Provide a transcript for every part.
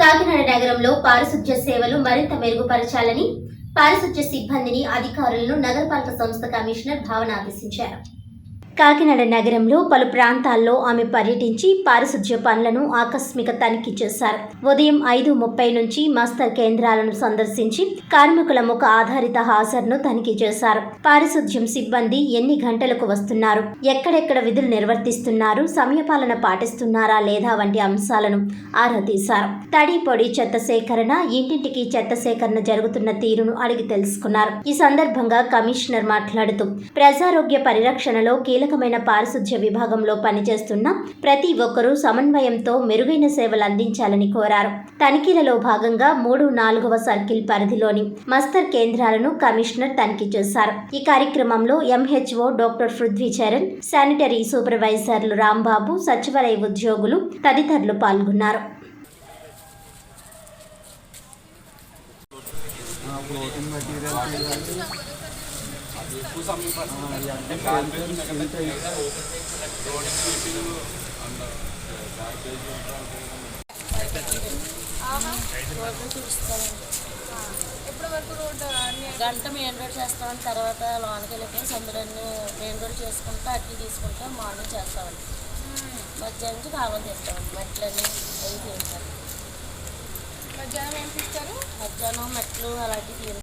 కాకినాడ నగరంలో పారిశుధ్య సేవలు మరింత మెరుగుపరచాలని పారిశుధ్య సిబ్బందిని అధికారులను నగరపాలక సంస్థ కమిషనర్ భావన ఆదేశించారు. కాకినాడ నగరంలో పలు ప్రాంతాల్లో ఆమె పర్యటించి పారిశుధ్య పనులను ఆకస్మిక తనిఖీ చేశారు. ఉదయం ఐదు ముప్పై నుంచి మస్తర్ కేంద్రాలను సందర్శించి కార్మికుల ముఖ ఆధారిత హాజరును తనిఖీ చేశారు. పారిశుధ్యం సిబ్బంది ఎన్ని గంటలకు వస్తున్నారు? ఎక్కడెక్కడ విధులు నిర్వర్తిస్తున్నారు? సమయపాలన పాటిస్తున్నారా లేదా వంటి అంశాలను ఆరా తీశారు. తడి పొడి చెత్త సేకరణ ఇంటింటికి చెత్త సేకరణ జరుగుతున్న తీరును అడిగి తెలుసుకున్నారు. ఈ సందర్భంగా కమిషనర్ మాట్లాడుతూ ప్రజారోగ్య పరిరక్షణలో కీలక కీలకమైన పారిశుధ్య విభాగంలో పనిచేస్తున్న ప్రతి ఒక్కరూ సమన్వయంతో మెరుగైన సేవలు అందించాలని కోరారు. తనిఖీలలో భాగంగా మూడు నాలుగవ సర్కిల్ పరిధిలోని మస్తర్ కేంద్రాలను కమిషనర్ తనిఖీ చేశారు. ఈ కార్యక్రమంలో MHO doctor Prithvi Charan sanitary సూపర్వైజర్లు Rambabu సచివాలయ ఉద్యోగులు తదితరులు పాల్గొన్నారు. మెటీరియల్ ఎప్పటి వరకు రోడ్డు అన్ని గంట మెయిన్ రోడ్ చేస్తామని తర్వాత లోనకి వెళ్ళిపోయి సందులన్నీ మెయిన్ రోడ్ చేసుకుంటా అట్లు తీసుకుంటా మార్నింగ్ చేస్తామండి. మధ్యాహ్నం నుంచి కాలువ తీస్తామండి మెట్లని అవి తీస్తాం మధ్యాహ్నం ఏం తీస్తారు మధ్యాహ్నం మెట్లు అలాంటివి తీస్తాం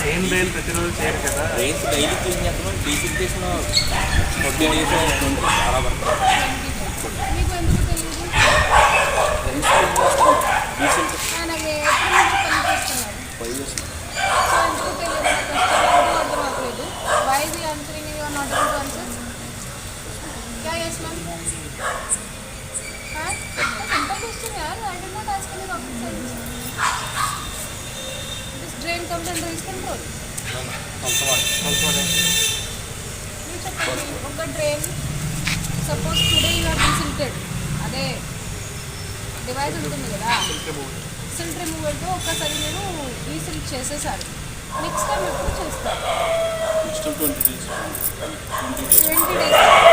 సేమ్ రైల్ ప్రతిరోజు చేయరు కదా. రైన్స్ డైలీ క్లీన్ చేస్తున్నాం. డీసిల్టేషన్ ఫార్టీ డేస్ అలా పడుతుంది drain comes under his control. ఒక drain suppose today you silted అదే డివైస్ ఉంటుంది కదా సిల్ట్ రిమూవర్తో ఒకసారి నేను ఈ సిల్ట్ చేసేసాను నెక్స్ట్ టైం ఎప్పుడు చేస్తాను ట్వంటీ డేస్